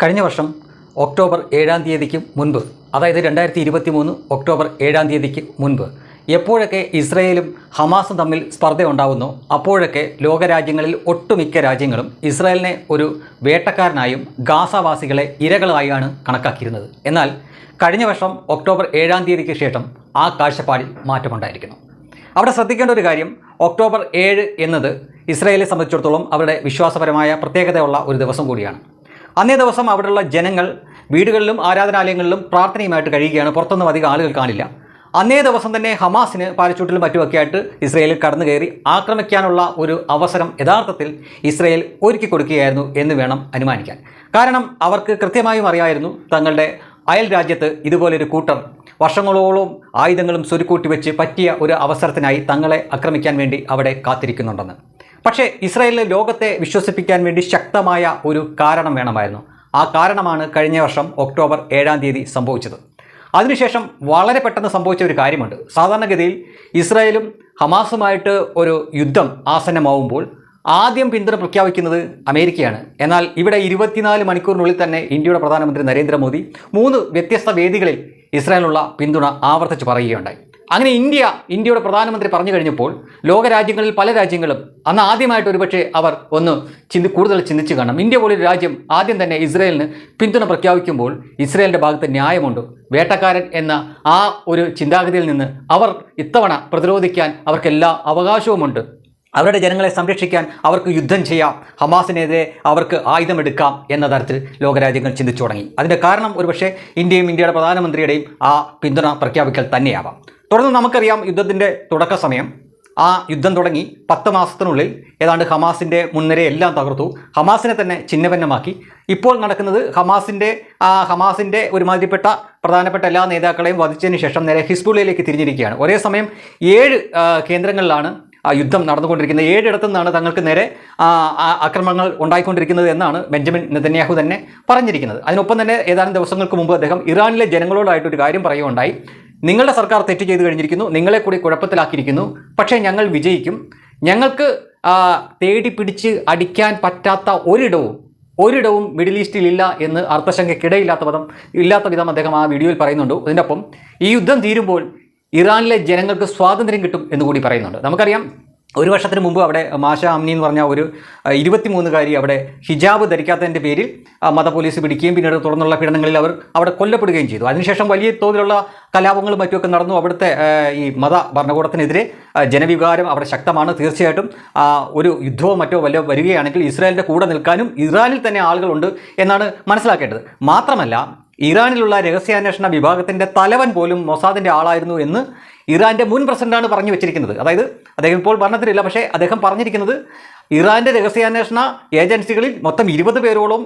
കഴിഞ്ഞ വർഷം ഒക്ടോബർ ഏഴാം തീയതിക്ക് മുൻപ് അതായത് രണ്ടായിരത്തി ഇരുപത്തി മൂന്ന് ഒക്ടോബർ ഏഴാം തീയതിക്ക് മുൻപ് എപ്പോഴൊക്കെ ഇസ്രയേലും ഹമാസും തമ്മിൽ സ്പർദ്ധയുണ്ടാകുന്നു അപ്പോഴൊക്കെ ലോകരാജ്യങ്ങളിൽ ഒട്ടുമിക്ക രാജ്യങ്ങളും ഇസ്രായേലിനെ ഒരു വേട്ടക്കാരനായും ഗാസാവാസികളെ ഇരകളായാണ് കണക്കാക്കിയിരുന്നത്. എന്നാൽ കഴിഞ്ഞ വർഷം ഒക്ടോബർ ഏഴാം തീയതിക്ക് ശേഷം ആ കാഴ്ചപ്പാടിൽ മാറ്റമുണ്ടായിരിക്കുന്നു. അവിടെ ശ്രദ്ധിക്കേണ്ട ഒരു കാര്യം ഒക്ടോബർ ഏഴ് എന്നത് ഇസ്രായേലിനെ സംബന്ധിച്ചിടത്തോളം അവരുടെ വിശ്വാസപരമായ പ്രത്യേകതയുള്ള ഒരു ദിവസം കൂടിയാണ്. അന്നേ ദിവസം അവിടെയുള്ള ജനങ്ങൾ വീടുകളിലും ആരാധനാലയങ്ങളിലും പ്രാർത്ഥനയുമായിട്ട് കഴിയുകയാണ്. പുറത്തൊന്നും അധികം ആളുകൾ കാണില്ല. അന്നേ ദിവസം തന്നെ ഹമാസിന് പാരച്ചൂട്ടിലും മറ്റുമൊക്കെ ആയിട്ട് ഇസ്രയേലിൽ കടന്നു കയറി ആക്രമിക്കാനുള്ള ഒരു അവസരം യഥാർത്ഥത്തിൽ ഇസ്രയേൽ ഒരുക്കി കൊടുക്കുകയായിരുന്നു എന്ന് വേണം അനുമാനിക്കാൻ. കാരണം അവർക്ക് കൃത്യമായും അറിയായിരുന്നു തങ്ങളുടെ അയൽ രാജ്യത്ത് ഇതുപോലൊരു കൂട്ടർ വർഷങ്ങളോളം ആയുധങ്ങളും സ്വരുക്കൂട്ടി വെച്ച് പറ്റിയ ഒരു അവസരത്തിനായി തങ്ങളെ ആക്രമിക്കാൻ വേണ്ടി അവിടെ കാത്തിരിക്കുന്നുണ്ടെന്ന്. പക്ഷേ ഇസ്രായേലിലെ ലോകത്തെ വിശ്വസിപ്പിക്കാൻ വേണ്ടി ശക്തമായ ഒരു കാരണം വേണമായിരുന്നു. ആ കാരണമാണ് കഴിഞ്ഞ വർഷം ഒക്ടോബർ ഏഴാം തീയതി സംഭവിച്ചത്. അതിനുശേഷം വളരെ പെട്ടെന്ന് സംഭവിച്ച ഒരു കാര്യമുണ്ട്. സാധാരണഗതിയിൽ ഇസ്രായേലും ഹമാസുമായിട്ട് ഒരു യുദ്ധം ആസന്നമാവുമ്പോൾ ആദ്യം പിന്തുണ പ്രഖ്യാപിക്കുന്നത് അമേരിക്കയാണ്. എന്നാൽ ഇവിടെ ഇരുപത്തിനാല് മണിക്കൂറിനുള്ളിൽ തന്നെ ഇന്ത്യയുടെ പ്രധാനമന്ത്രി നരേന്ദ്രമോദി മൂന്ന് വ്യത്യസ്ത വേദികളിൽ ഇസ്രായേലിനുള്ള പിന്തുണ ആവർത്തിച്ച് പറയുകയുണ്ടായി. അങ്ങനെ ഇന്ത്യ ഇന്ത്യയുടെ പ്രധാനമന്ത്രി പറഞ്ഞു കഴിഞ്ഞപ്പോൾ ലോകരാജ്യങ്ങളിൽ പല രാജ്യങ്ങളും അന്ന് ആദ്യമായിട്ട് ഒരുപക്ഷെ അവർ ഒന്ന് ചിന്തി കൂടുതൽ ചിന്തിച്ചു കാണണം. ഇന്ത്യ പോലൊരു രാജ്യം ആദ്യം തന്നെ ഇസ്രയേലിന് പിന്തുണ പ്രഖ്യാപിക്കുമ്പോൾ ഇസ്രയേലിന്റെ ഭാഗത്ത് ന്യായമുണ്ട്. വേട്ടക്കാരൻ എന്ന ആ ഒരു ചിന്താഗതിയിൽ നിന്ന് അവർ ഇത്തവണ പ്രതിരോധിക്കാൻ അവർക്കെല്ലാ അവകാശവുമുണ്ട്. അവരുടെ ജനങ്ങളെ സംരക്ഷിക്കാൻ അവർക്ക് യുദ്ധം ചെയ്യാം. ഹമാസിനെതിരെ അവർക്ക് ആയുധമെടുക്കാം എന്ന തരത്തിൽ ലോകരാജ്യങ്ങൾ ചിന്തിച്ചു തുടങ്ങി. അതിന്റെ കാരണം ഒരുപക്ഷേ ഇന്ത്യയും ഇന്ത്യയുടെ പ്രധാനമന്ത്രിയുടെയും ആ പിന്തുണ പ്രഖ്യാപിക്കൽ തന്നെയാവാം. തുടർന്ന് നമുക്കറിയാം യുദ്ധത്തിന്റെ തുടക്ക സമയം. ആ യുദ്ധം തുടങ്ങി പത്ത് മാസത്തിനുള്ളിൽ ഏതാണ്ട് ഹമാസിന്റെ മുൻനിര എല്ലാം തകർത്തു. ഹമാസിനെ തന്നെ ചിഹ്നഭിന്നമാക്കി ഇപ്പോൾ നടക്കുന്നത് ഹമാസിന്റെ ആ ഹമാസിന്റെ ഒരുമാതിരിപ്പെട്ട പ്രധാനപ്പെട്ട എല്ലാ നേതാക്കളെയും വധിച്ചതിന് ശേഷം നേരെ ഹിസ്ബുള്ളയിലേക്ക് തിരിഞ്ഞിരിക്കുകയാണ്. ഒരേ സമയം ഏഴ് കേന്ദ്രങ്ങളിലാണ് ആ യുദ്ധം നടന്നുകൊണ്ടിരിക്കുന്നത്. ഏഴിടത്തു നിന്നാണ് തങ്ങൾക്ക് നേരെ ആക്രമണങ്ങൾ ഉണ്ടായിക്കൊണ്ടിരിക്കുന്നത് എന്നാണ് ബെഞ്ചമിൻ നെതന്യാഹു തന്നെ പറഞ്ഞിരിക്കുന്നത്. അതിനൊപ്പം തന്നെ ഏതാനും ദിവസങ്ങൾക്ക് മുമ്പ് അദ്ദേഹം ഇറാനിലെ ജനങ്ങളോടായിട്ടൊരു കാര്യം പറയുകയുണ്ടായി. നിങ്ങളുടെ സർക്കാർ തെറ്റ് ചെയ്തു കഴിഞ്ഞിരിക്കുന്നു നിങ്ങളെ കൂടി കുഴപ്പത്തിലാക്കിയിരിക്കുന്നു പക്ഷേ ഞങ്ങൾ വിജയിക്കും. ഞങ്ങൾക്ക് തേടി പിടിച്ച് അടിക്കാൻ പറ്റാത്ത ഒരിടവും ഒരിടവും മിഡിൽ ഈസ്റ്റിൽ ഇല്ല എന്ന് അർത്ഥശങ്കയ്ക്കിടയില്ലാത്ത പദം ഇല്ലാത്ത വിധം അദ്ദേഹം ആ വീഡിയോയിൽ പറയുന്നുണ്ട്. അതിനൊപ്പം ഈ യുദ്ധം തീരുമ്പോൾ ഇറാനിലെ ജനങ്ങൾക്ക് സ്വാതന്ത്ര്യം കിട്ടും എന്ന് കൂടി പറയുന്നുണ്ട്. നമുക്കറിയാം ഒരു വർഷത്തിന് മുമ്പ് അവിടെ മാഷ അമ്നി എന്ന് പറഞ്ഞ ഒരു ഇരുപത്തിമൂന്നുകാരി അവിടെ ഹിജാബ് ധരിക്കാത്തതിന്റെ പേരിൽ മത പോലീസ് പിടിക്കുകയും പിന്നീട് തുടർന്നുള്ള പീഡനങ്ങളിൽ അവർ അവിടെ കൊല്ലപ്പെടുകയും ചെയ്തു. അതിനുശേഷം വലിയ തോതിലുള്ള കലാപങ്ങളും മറ്റുമൊക്കെ നടന്നു. അവിടുത്തെ ഈ മത ഭരണകൂടത്തിനെതിരെ ജനവികാരം അവിടെ ശക്തമാണ്. തീർച്ചയായിട്ടും ഒരു യുദ്ധമോ മറ്റോ വല്ല വരികയാണെങ്കിൽ ഇസ്രായേലിന്റെ കൂടെ നിൽക്കാനും ഇറാനിൽ തന്നെ ആളുകളുണ്ട് എന്നാണ് മനസ്സിലാക്കേണ്ടത്. മാത്രമല്ല ഇറാനിലുള്ള രഹസ്യാന്വേഷണ വിഭാഗത്തിന്റെ തലവൻ പോലും മൊസാദിന്റെ ആളായിരുന്നു എന്ന് ഇറാന്റെ മുൻ പ്രസിഡന്റാണ് പറഞ്ഞു വെച്ചിരിക്കുന്നത്. അതായത് അദ്ദേഹം ഇപ്പോൾ ഭരണത്തിലില്ല പക്ഷേ അദ്ദേഹം പറഞ്ഞിരിക്കുന്നത് ഇറാന്റെ രഹസ്യാന്വേഷണ ഏജൻസികളിൽ മൊത്തം ഇരുപത് പേരോളം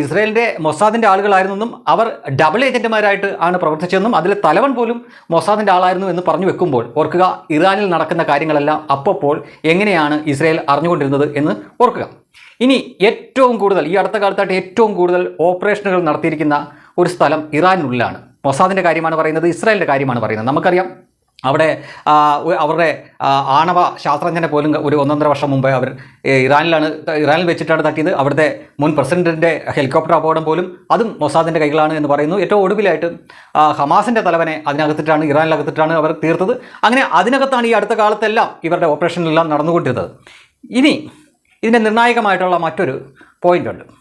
ഇസ്രായേലിന്റെ മൊസാദിന്റെ ആളുകളായിരുന്നെന്നും അവർ ഡബിൾ ഏജന്റുമാരായിട്ട് ആണ് പ്രവർത്തിച്ചതെന്നും അതിലെ തലവൻ പോലും മൊസാദിന്റെ ആളായിരുന്നു എന്ന് പറഞ്ഞു വെക്കുമ്പോൾ ഓർക്കുക ഇറാനിൽ നടക്കുന്ന കാര്യങ്ങളെല്ലാം അപ്പോൾ എങ്ങനെയാണ് ഇസ്രായേൽ അറിഞ്ഞുകൊണ്ടിരുന്നത് എന്ന് ഓർക്കുക. ഇനി ഏറ്റവും കൂടുതൽ ഈ അടുത്ത കാലത്തായിട്ട് ഏറ്റവും കൂടുതൽ ഓപ്പറേഷനുകൾ നടത്തിയിരിക്കുന്ന ഒരു സ്ഥലം ഇറാനിനുള്ളിലാണ്. മൊസാദിന്റെ കാര്യമാണ് പറയുന്നത് ഇസ്രായേലിന്റെ കാര്യമാണ് പറയുന്നത്. നമുക്കറിയാം അവിടെ അവരുടെ ആണവ ശാസ്ത്രജ്ഞനെ പോലും ഒരു ഒന്നൊന്നര വർഷം മുമ്പ് അവർ ഇറാനിലാണ് ഇറാനിൽ വെച്ചിട്ടാണ് തട്ടിയത്. അവിടുത്തെ മുൻ പ്രസിഡന്റിന്റെ ഹെലികോപ്റ്റർ അപകടം പോലും അതും മൊസാദിന്റെ കൈകളാണ് എന്ന് പറയുന്നു. ഏറ്റവും ഒടുവിലായിട്ട് ഹമാസിന്റെ തലവനെ അതിനകത്തിട്ടാണ് ഇറാനിലകത്തിട്ടാണ് അവർ തീർത്തത്. അങ്ങനെ അതിനകത്താണ് ഈ അടുത്ത കാലത്തെല്ലാം ഇവരുടെ ഓപ്പറേഷനിലെല്ലാം നടന്നുകൊണ്ടിരുന്നത്. ഇനി ഇതിന്റെ നിർണായകമായിട്ടുള്ള മറ്റൊരു പോയിന്റ് ഉണ്ട്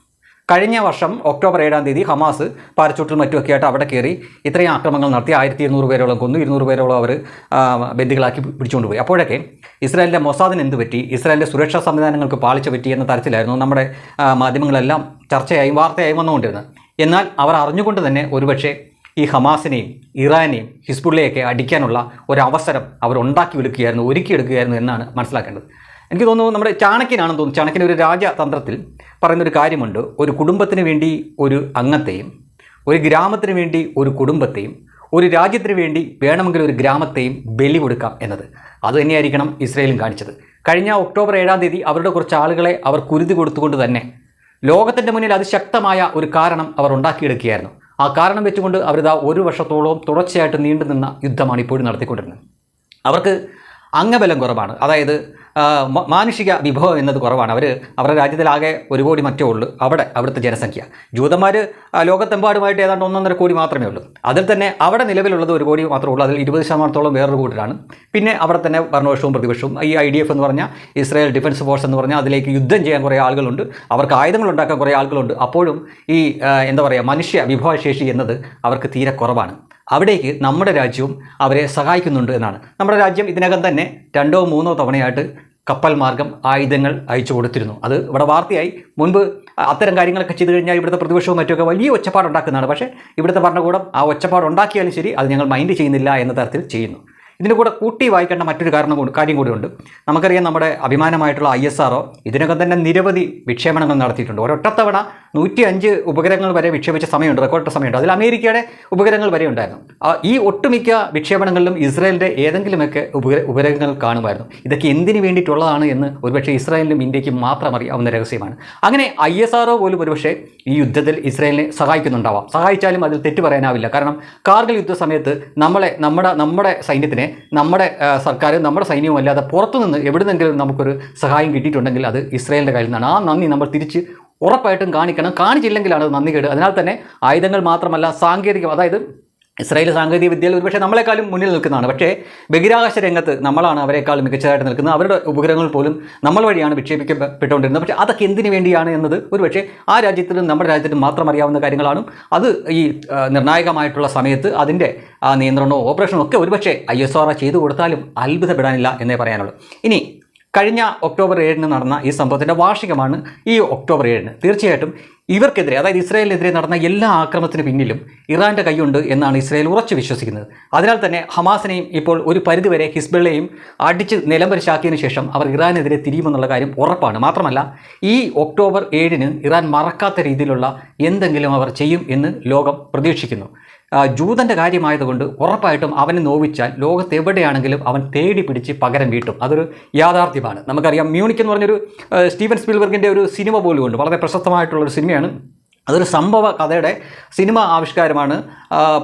കഴിഞ്ഞ വർഷം ഒക്ടോബർ ഏഴാം തീയതി ഹമാസ് പാരച്ചൂട്ടിൽ മറ്റുമൊക്കെ ആയിട്ട് അവിടെ കയറി ഇത്രയും ആക്രമണങ്ങൾ നടത്തി. ആയിരത്തി ഇരുന്നൂറ് പേരോളം കൊന്നു. ഇരുന്നൂറ് പേരോളം അവർ ബന്ദികളാക്കി പിടിച്ചുകൊണ്ട് പോയി അപ്പോഴൊക്കെ ഇസ്രായേലിന്റെ മൊസാദിന് എന്ത് പറ്റി? ഇസ്രായേലിന്റെ സുരക്ഷാ സംവിധാനങ്ങൾക്ക് പാളിച്ച പറ്റി എന്ന തരത്തിലായിരുന്നു നമ്മുടെ മാധ്യമങ്ങളെല്ലാം ചർച്ചയായും വാർത്തയായും വന്നുകൊണ്ടിരുന്നത്. എന്നാൽ അവർ അറിഞ്ഞുകൊണ്ട് തന്നെ ഒരുപക്ഷെ ഈ ഹമാസിനെയും ഇറാനെയും ഹിസ്ബുള്ളയൊക്കെ അടിക്കാനുള്ള ഒരു അവസരം അവർ ഉണ്ടാക്കി എടുക്കുകയായിരുന്നു ഒരുക്കിയെടുക്കുകയായിരുന്നു എന്നാണ് മനസ്സിലാക്കേണ്ടത്. എനിക്ക് തോന്നുന്നു നമ്മുടെ ചാണക്യനാണെന്ന് തോന്നുന്നു. ചാണക്യൻ ഒരു രാജതന്ത്രത്തിൽ പറയുന്നൊരു കാര്യമുണ്ട്. ഒരു കുടുംബത്തിന് വേണ്ടി ഒരു അംഗത്തെയും ഒരു ഗ്രാമത്തിന് വേണ്ടി ഒരു കുടുംബത്തെയും ഒരു രാജ്യത്തിന് വേണ്ടി വേണമെങ്കിൽ ഒരു ഗ്രാമത്തെയും ബലി കൊടുക്കാം എന്നത്. അത് തന്നെയായിരിക്കണം ഇസ്രയേലും കാണിച്ചത്. കഴിഞ്ഞ ഒക്ടോബർ ഏഴാം തീയതി അവരുടെ കുറച്ച് ആളുകളെ അവർ കുരുതി കൊടുത്തുകൊണ്ട് തന്നെ ലോകത്തിന്റെ മുന്നിൽ അതിശക്തമായ ഒരു കാരണം അവർ ഉണ്ടാക്കിയെടുക്കുകയായിരുന്നു. ആ കാരണം വെച്ചുകൊണ്ട് അവരിതാ ഒരു വർഷത്തോളം തുടർച്ചയായിട്ട് നീണ്ടു നിന്ന യുദ്ധമാണ് ഇപ്പോഴും നടത്തിക്കൊണ്ടിരുന്നത്. അവർക്ക് അംഗബലം കുറവാണ്. അതായത് മാനുഷിക വിഭവം എന്നത് കുറവാണ്. അവർ അവരുടെ രാജ്യത്തിലാകെ ഒരു കോടി മറ്റേ ഉള്ളൂ. അവിടെ അവിടുത്തെ ജനസംഖ്യ. ജൂതന്മാർ ലോകത്തെമ്പാടുമായിട്ട് ഏതാണ്ട് ഒന്നൊന്നര കോടി മാത്രമേ ഉള്ളൂ. അതിൽ തന്നെ അവിടെ നിലവിലുള്ളത് ഒരു കോടി മാത്രമേ ഉള്ളൂ. അതിൽ ഇരുപത് ശതമാനത്തോളം വേറൊരു കൂട്ടരാണ്. പിന്നെ അവിടെ തന്നെ ഭരണപക്ഷവും പ്രതിപക്ഷവും. ഈ ഐ ഡി എഫ് എന്ന് പറഞ്ഞാൽ ഇസ്രായേൽ ഡിഫൻസ് ഫോഴ്സ് എന്ന് പറഞ്ഞാൽ അതിലേക്ക് യുദ്ധം ചെയ്യാൻ കുറേ ആളുകളുണ്ട്. അവർക്ക് ആയുധങ്ങൾ ഉണ്ടാക്കാൻ കുറേ ആളുകളുണ്ട്. അപ്പോഴും ഈ എന്താ പറയുക മനുഷ്യ വിഭവശേഷി എന്നത് അവർക്ക് തീരെ കുറവാണ്. അവിടേക്ക് നമ്മുടെ രാജ്യവും അവരെ സഹായിക്കുന്നുണ്ട് എന്നാണ്. നമ്മുടെ രാജ്യം ഇതിനകം തന്നെ രണ്ടോ മൂന്നോ തവണയായിട്ട് കപ്പൽ മാർഗം ആയുധങ്ങൾ അയച്ചു കൊടുത്തിരുന്നു. അത് ഇവിടെ വാർത്തയായി. മുൻപ് അത്തരം കാര്യങ്ങളൊക്കെ ചെയ്തു കഴിഞ്ഞാൽ ഇവിടുത്തെ പ്രതിപക്ഷവും മറ്റുമൊക്കെ വലിയ ഒച്ചപ്പാടുണ്ടാക്കുന്നതാണ്. പക്ഷേ ഇവിടുത്തെ ഭരണകൂടം ആ ഒച്ചപ്പാട് ഉണ്ടാക്കിയാലും ശരി അത് ഞങ്ങൾ മൈൻഡ് ചെയ്യുന്നില്ല എന്ന തരത്തിൽ ചെയ്യുന്നു. ഇതിന്റെ കൂടെ കൂട്ടി വായിക്കേണ്ട മറ്റൊരു കാരണം കൂടി കാര്യം കൂടിയുണ്ട് നമുക്കറിയാം നമ്മുടെ അഭിമാനമായിട്ടുള്ള ഐ എസ് ആർഒ ഇതിനകം തന്നെ നിരവധി വിക്ഷേപണങ്ങൾ നടത്തിയിട്ടുണ്ട്. ഒരൊറ്റത്തവണ നൂറ്റി അഞ്ച് ഉപഗ്രഹങ്ങൾ വരെ വിക്ഷേപിച്ച സമയമുണ്ട്. റെക്കോർഡ് സമയമുണ്ട്. അതിൽ അമേരിക്കയുടെ ഉപഗ്രഹങ്ങൾ വരെ ഉണ്ടായിരുന്നു. ഈ ഒട്ടുമിക്ക വിക്ഷേപണങ്ങളിലും ഇസ്രായേലിന്റെ ഏതെങ്കിലുമൊക്കെ ഉപഗ്ര ഉപഗ്രഹങ്ങൾ കാണുമായിരുന്നു. ഇതൊക്കെ എന്തിനു വേണ്ടിയിട്ടുള്ളതാണ് എന്ന് ഒരുപക്ഷെ ഇസ്രായേലിനും ഇന്ത്യക്കും മാത്രം അറിയാവുന്ന രഹസ്യമാണ്. അങ്ങനെ ഐ എസ് ആർഒ പോലും ഒരുപക്ഷെ ഈ യുദ്ധത്തിൽ ഇസ്രായേലിനെ സഹായിക്കുന്നുണ്ടാവാം. സഹായിച്ചാലും അതിൽ തെറ്റ് പറയാനാവില്ല. കാരണം കാർഗിൽ യുദ്ധ സമയത്ത് നമ്മളെ നമ്മുടെ നമ്മുടെ സൈന്യത്തിനെ നമ്മുടെ സർക്കാരും നമ്മുടെ സൈന്യവും അല്ലാതെ പുറത്തുനിന്ന് എവിടുന്നെങ്കിലും നമുക്കൊരു സഹായം കിട്ടിയിട്ടുണ്ടെങ്കിൽ അത് ഇസ്രായേലിന്റെ കയ്യിൽ നിന്നാണ്. ആ നന്ദി നമ്മൾ തിരിച്ച് ഉറപ്പായിട്ടും കാണിക്കണം. കാണിച്ചില്ലെങ്കിലാണ് അത് നന്ദി കേട് അതിനാൽ തന്നെ ആയുധങ്ങൾ മാത്രമല്ല സാങ്കേതികം അതായത് ഇസ്രായേൽ സാങ്കേതിക വിദ്യയിൽ ഒരുപക്ഷെ നമ്മളെക്കാളും മുന്നിൽ നിൽക്കുന്നതാണ്. പക്ഷേ ബഹിരാകാശ രംഗത്ത് നമ്മളാണ് അവരെക്കാളും മികച്ചതായിട്ട് നിൽക്കുന്നത്. അവരുടെ ഉപഗ്രഹങ്ങൾ പോലും നമ്മൾ വഴിയാണ് വിക്ഷേപിക്കപ്പെട്ടുകൊണ്ടിരുന്നത്. പക്ഷേ അതൊക്കെ എന്തിനു വേണ്ടിയാണ് എന്നത് ഒരുപക്ഷെ ആ രാജ്യത്തിലും നമ്മുടെ രാജ്യത്തിലും മാത്രം അറിയാവുന്ന കാര്യങ്ങളാണ്. അത് ഈ നിർണായകമായിട്ടുള്ള സമയത്ത് അതിന്റെ ആ നിയന്ത്രണമോ ഓപ്പറേഷനോ ഒക്കെ ഒരുപക്ഷെ ഐ എസ് ആർ ചെയ്തു കൊടുത്താലും അത്ഭുതപ്പെടാനില്ല എന്നേ പറയാനുള്ളൂ. ഇനി കഴിഞ്ഞ ഒക്ടോബർ ഏഴിന് നടന്ന ഈ സംഭവത്തിന്റെ വാർഷികമാണ് ഈ ഒക്ടോബർ ഏഴിന്. തീർച്ചയായിട്ടും ഇവർക്കെതിരെ അതായത് ഇസ്രായേലിനെതിരെ നടന്ന എല്ലാ ആക്രമണത്തിന് പിന്നിലും ഇറാന്റെ കൈയുണ്ട് എന്നാണ് ഇസ്രായേൽ ഉറച്ചു വിശ്വസിക്കുന്നത്. അതിനാൽ തന്നെ ഹമാസിനെയും ഇപ്പോൾ ഒരു പരിധിവരെ ഹിസ്ബുള്ളയെയും അടിച്ച് നിലംപരിശാക്കിയതിനു ശേഷം അവർ ഇറാനെതിരെ തിരിയുമെന്നുള്ള കാര്യം ഉറപ്പാണ്. മാത്രമല്ല ഈ ഒക്ടോബർ ഏഴിന് ഇറാൻ മറക്കാത്ത രീതിയിലുള്ള എന്തെങ്കിലും അവർ ചെയ്യും എന്ന് ലോകം പ്രതീക്ഷിക്കുന്നു. ജൂതന്റെ കാര്യമായതുകൊണ്ട് ഉറപ്പായിട്ടും അവനെ നോവിച്ചാൽ ലോകത്ത് എവിടെയാണെങ്കിലും അവൻ തേടി പിടിച്ച് പകരം വീട്ടും. അതൊരു യാഥാർത്ഥ്യമാണ്. നമുക്കറിയാം മ്യൂണിക് എന്ന് പറഞ്ഞൊരു സ്റ്റീവൻ സ്പീൽബർഗിന്റെ ഒരു സിനിമ പോലും ഉണ്ട് വളരെ പ്രശസ്തമായിട്ടുള്ളൊരു സിനിമയാണ്. അതൊരു സംഭവ കഥയുടെ സിനിമ ആവിഷ്കാരമാണ്.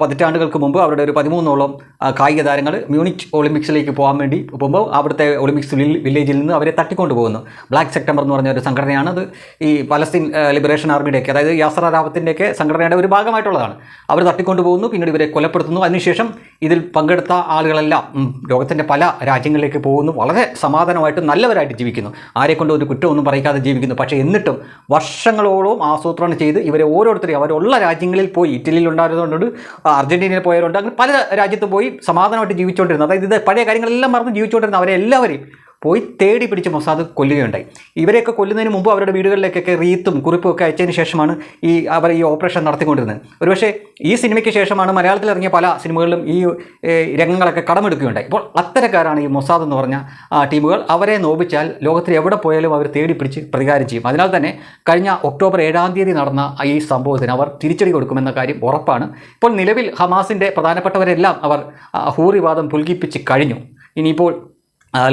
പതിറ്റാണ്ടുകൾക്ക് മുമ്പ് അവരുടെ ഒരു പതിമൂന്നോളം കായിക താരങ്ങൾ മ്യൂണിക് ഒളിമ്പിക്സിലേക്ക് പോകാൻ വേണ്ടി പോകുമ്പോൾ അവിടുത്തെ ഒളിമ്പിക്സ് വില്ലേജിൽ നിന്ന് അവരെ തട്ടിക്കൊണ്ട് പോകുന്നു. ബ്ലാക്ക് സെപ്റ്റംബർ എന്ന് പറഞ്ഞ ഒരു സംഘടനയാണ് അത്. ഈ പലസ്തീൻ ലിബറേഷൻ ആർമിയുടെയൊക്കെ അതായത് യാസർ സംഘടനയുടെ ഒരു ഭാഗമായിട്ടുള്ളതാണ്. അവർ തട്ടിക്കൊണ്ട് പോകുന്നു പിന്നീട് ഇവരെ കൊലപ്പെടുത്തുന്നു. അതിനുശേഷം ഇതിൽ പങ്കെടുത്ത ആളുകളെല്ലാം ലോകത്തിന്റെ പല രാജ്യങ്ങളിലേക്ക് പോകുന്നു. വളരെ സമാധാനമായിട്ട് നല്ലവരായിട്ട് ജീവിക്കുന്നു. ആരെക്കൊണ്ട് ഒരു കുറ്റമൊന്നും പറയാതെ ജീവിക്കുന്നു. പക്ഷേ എന്നിട്ടും വർഷങ്ങളോളം ആസൂത്രണം ചെയ്ത് ഇവരെ ഓരോരുത്തരെയും അവരുള്ള രാജ്യങ്ങളിൽ പോയി ഇറ്റലിയിൽ ഉണ്ടായിരുന്നതുകൊണ്ട് അർജന്റീനയിൽ പോയവരുണ്ട് അങ്ങനെ പല രാജ്യത്തും പോയി സമാധാനമായിട്ട് ജീവിച്ചുകൊണ്ടിരുന്നു. അതായത് ഇത് പഴയ കാര്യങ്ങളെല്ലാം മറന്ന് ജീവിച്ചുകൊണ്ടിരുന്ന അവരെ എല്ലാവരെയും പോയി തേടി പിടിച്ച് മൊസാദ് കൊല്ലുകയുണ്ടായി. ഇവരെയൊക്കെ കൊല്ലുന്നതിന് മുമ്പ് അവരുടെ വീടുകളിലേക്കൊക്കെ റീത്തും കുറിപ്പും ഒക്കെ അയച്ചതിന് ശേഷമാണ് ഈ അവർ ഈ ഓപ്പറേഷൻ നടത്തിക്കൊണ്ടിരുന്നത്. ഒരുപക്ഷേ ഈ സിനിമയ്ക്ക് ശേഷമാണ് മലയാളത്തിൽ ഇറങ്ങിയ പല സിനിമകളിലും ഈ രംഗങ്ങളൊക്കെ കടമെടുക്കുകയുണ്ടായി. ഇപ്പോൾ അത്തരക്കാരാണ് ഈ മൊസാദ് എന്ന് പറഞ്ഞ ടീമുകൾ. അവരെ നോപിച്ചാൽ ലോകത്തിൽ എവിടെ പോയാലും അവർ തേടി പിടിച്ച് പ്രതികാരം ചെയ്യും. അതിനാൽ തന്നെ കഴിഞ്ഞ ഒക്ടോബർ ഏഴാം തീയതി നടന്ന ഈ സംഭവത്തിന് അവർ തിരിച്ചടി കൊടുക്കുമെന്ന കാര്യം ഉറപ്പാണ്. ഇപ്പോൾ നിലവിൽ ഹമാസിന്റെ പ്രധാനപ്പെട്ടവരെല്ലാം അവർ ഹൂറിവാദം പുൽകിപ്പിച്ച് കഴിഞ്ഞു. ഇനിയിപ്പോൾ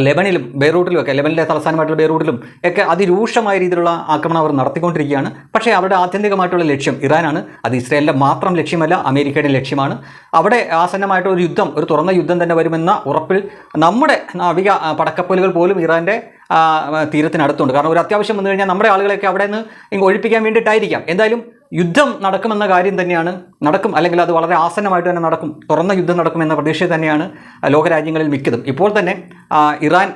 ലെബനിലും ബെയ്റൂട്ടിലും ഒക്കെ ലെബനിലെ തലസ്ഥാനമായിട്ടുള്ള ബെയ്റൂട്ടിലും ഒക്കെ അതിരൂക്ഷമായ രീതിയിലുള്ള ആക്രമണം അവർ നടത്തിക്കൊണ്ടിരിക്കുകയാണ്. പക്ഷേ അവരുടെ ആത്യന്തികമായിട്ടുള്ള ലക്ഷ്യം ഇറാനാണ്. അത് ഇസ്രയേലിന്റെ മാത്രം ലക്ഷ്യമല്ല അമേരിക്കയുടെ ലക്ഷ്യമാണ്. അവിടെ ആസന്നമായിട്ടുള്ള ഒരു യുദ്ധം ഒരു തുറന്ന യുദ്ധം തന്നെ വരുമെന്ന ഉറപ്പിൽ നമ്മുടെ നാവിക പടക്കപ്പലുകൾ പോലും ഇറാന്റെ തീരത്തിനടുത്തുണ്ട്. കാരണം ഒരു അത്യാവശ്യം വന്നു കഴിഞ്ഞാൽ നമ്മുടെ ആളുകളെയൊക്കെ അവിടെ നിന്ന് ഒഴിപ്പിക്കാൻ വേണ്ടിയിട്ടായിരിക്കാം. എന്തായാലും യുദ്ധം നടക്കുമെന്ന കാര്യം തന്നെയാണ് നടക്കും അല്ലെങ്കിൽ അത് വളരെ ആസന്നമായിട്ട് തന്നെ നടക്കും തുറന്ന യുദ്ധം നടക്കുമെന്ന പ്രതീക്ഷ തന്നെയാണ് ലോകരാജ്യങ്ങളിൽ മിക്കതും. ഇപ്പോൾ തന്നെ ഇറാൻ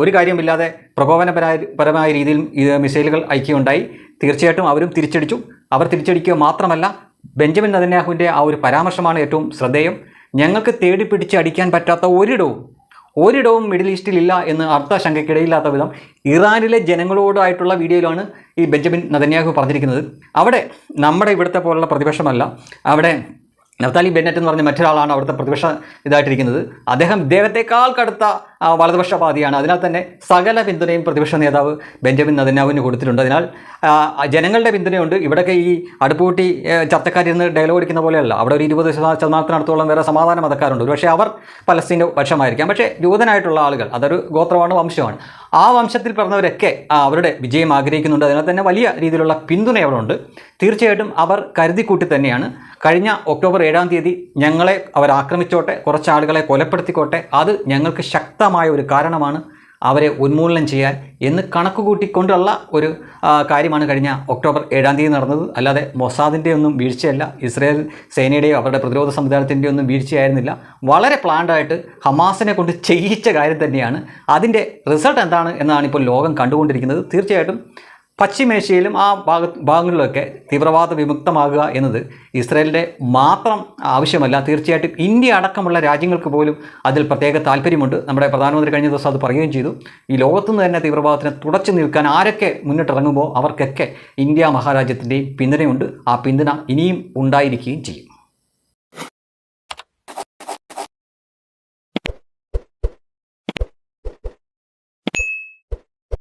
ഒരു കാര്യമില്ലാതെ പ്രകോപനപരായ പരമായ രീതിയിൽ മിസൈലുകൾ അയക്കുകയുണ്ടായി തീർച്ചയായിട്ടും അവരും തിരിച്ചടിച്ചു. അവർ തിരിച്ചടിക്കുക മാത്രമല്ല ബെഞ്ചമിൻ നദന്യാഹുവിന്റെ ആ ഒരു പരാമർശമാണ് ഏറ്റവും ശ്രദ്ധേയം. ഞങ്ങൾക്ക് തേടി പിടിച്ച് അടിക്കാൻ പറ്റാത്ത ഒരിടവും ഒരിടവും മിഡിൽ ഈസ്റ്റിൽ ഇല്ല എന്ന് അർത്ഥശങ്കയ്ക്കിടയില്ലാത്ത വിധം ഇറാനിലെ ജനങ്ങളോടായിട്ടുള്ള വീഡിയോയിലാണ് ഈ ബെഞ്ചമിൻ നദന്യാഹു പറഞ്ഞിരിക്കുന്നത്. അവിടെ നമ്മുടെ ഇവിടുത്തെ പോലുള്ള പ്രതിപക്ഷമല്ല. അവിടെ നഫ്താലി ബെന്നറ്റ് എന്ന് പറഞ്ഞ മറ്റൊരാളാണ് അവിടുത്തെ പ്രതിപക്ഷ ഇതായിട്ടിരിക്കുന്നത്. അദ്ദേഹം ഇദ്ദേഹത്തെക്കാൾ കടുത്ത വലതുപക്ഷ വലതുപക്ഷവാദിയാണ് അതിനാൽ തന്നെ സകല പിന്തുണയും പ്രതിപക്ഷ നേതാവ് ബെഞ്ചമിൻ നദനാവിന് കൊടുത്തിട്ടുണ്ട്. അതിനാൽ ജനങ്ങളുടെ പിന്തുണയുണ്ട്. ഇവിടെയൊക്കെ ഈ അടുപ്പൂട്ടി ചർച്ചക്കാരിരുന്ന് ഡയലോഗ് അടിക്കുന്ന പോലെയല്ല. അവിടെ ഒരു ഇരുപത് ശതമാ- ശതമാനത്തിനടുത്തോളം വേറെ സമാധാന മതക്കാരുണ്ട്. പക്ഷേ അവർ പലസ്തീന്റെ പക്ഷമായിരിക്കാം പക്ഷേ ജൂതനായിട്ടുള്ള ആളുകൾ അതൊരു ഗോത്രമാണ് വംശമാണ്. ആ വംശത്തിൽ പറഞ്ഞവരൊക്കെ അവരുടെ വിജയം ആഗ്രഹിക്കുന്നുണ്ട്. അതിനാൽ തന്നെ വലിയ രീതിയിലുള്ള പിന്തുണ അവിടെ ഉണ്ട് തീർച്ചയായിട്ടും അവർ കരുതിക്കൂട്ടി തന്നെയാണ്. കഴിഞ്ഞ ഒക്ടോബർ തീയതി ഞങ്ങളെ അവർ ആക്രമിച്ചോട്ടെ കുറച്ച് ആളുകളെ കൊലപ്പെടുത്തിക്കോട്ടെ അത് ഞങ്ങൾക്ക് ശക്തമായ ഒരു കാരണമാണ് അവരെ ഉന്മൂലനം ചെയ്യാൻ എന്ന് കണക്ക് കൂട്ടിക്കൊണ്ടുള്ള ഒരു കാര്യമാണ് കഴിഞ്ഞ ഒക്ടോബർ ഏഴാം തീയതി നടന്നത്. അല്ലാതെ മൊസാദിന്റെ ഒന്നും വീഴ്ചയല്ല ഇസ്രയേൽ സേനയുടെയോ അവരുടെ പ്രതിരോധ സംവിധാനത്തിന്റെ ഒന്നും വീഴ്ചയായിരുന്നില്ല. വളരെ പ്ലാൻഡായിട്ട് ഹമാസിനെ കൊണ്ട് ചെയ്യിച്ച കാര്യം തന്നെയാണ്. അതിന്റെ റിസൾട്ട് എന്താണ് എന്നാണ് ഇപ്പോൾ ലോകം കണ്ടുകൊണ്ടിരിക്കുന്നത്. തീർച്ചയായിട്ടും പശ്ചിമേഷ്യയിലും ആ ഭാഗ ഭാഗങ്ങളിലൊക്കെ തീവ്രവാദ വിമുക്തമാകുക എന്നത് ഇസ്രയേലിന്റെ മാത്രം ആവശ്യമല്ല. തീർച്ചയായിട്ടും ഇന്ത്യ അടക്കമുള്ള രാജ്യങ്ങൾക്ക് പോലും അതിൽ പ്രത്യേക താല്പര്യമുണ്ട് നമ്മുടെ പ്രധാനമന്ത്രി കഴിഞ്ഞ ദിവസം അത് പറയുകയും ചെയ്തു. ഈ ലോകത്തുനിന്ന് തന്നെ തീവ്രവാദത്തിനെ തുടച്ചു നിൽക്കാൻ ആരൊക്കെ മുന്നിട്ടിറങ്ങുമ്പോൾ അവർക്കൊക്കെ ഇന്ത്യ മഹാരാജ്യത്തിന്റെയും പിന്തുണയുണ്ട്. ആ പിന്തുണ ഇനിയും ഉണ്ടായിരിക്കുകയും ചെയ്യും.